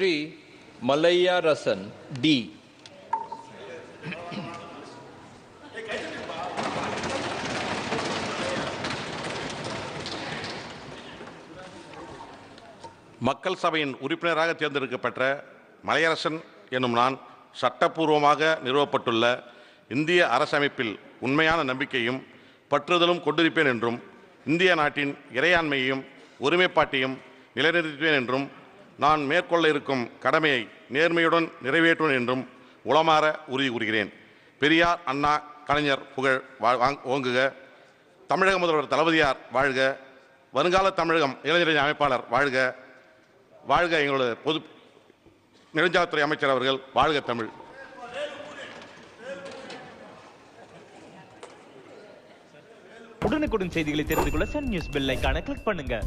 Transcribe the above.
Sri Mallya ரசன் D. மக்கள் சபையின் உறுப்பினராக தேர்ந்தெடுக்கப்பட்ட மலையரசன் என்னும் நான் சட்டப்பூர்வமாக நிறுவப்பட்டுள்ள இந்திய அரசமைப்பில் உண்மையான நம்பிக்கையும் பற்றுதலும் கொண்டிருப்பேன் என்றும் இந்திய நாட்டின் இறையாண்மையையும் ஒருமைப்பாட்டையும் நிலைநிறுத்துவேன் என்றும் நான் மேற்கொள்ள இருக்கும் கடமையை நேர்மையுடன் நிறைவேற்றுவேன் என்றும் உளமாற உறுதி கூறுகிறேன். பெரியார் அண்ணா கலைஞர் புகழ் வா- வாங்- ஓங்குக. தமிழக முதல்வர் தளபதியார் வாழ்க. வருங்கால தமிழகம் இளைஞரணி அமைப்பாளர் வாழ்க. வாழ்க எங்களோட பொது நெடுஞ்சாலைத்துறை அமைச்சர் அவர்கள். வாழ்க தமிழ். உடனுக்குடன் செய்திகளை தெரிந்து கொள்ள சன் நியூஸ் பெல் கிளிக் பண்ணுங்க.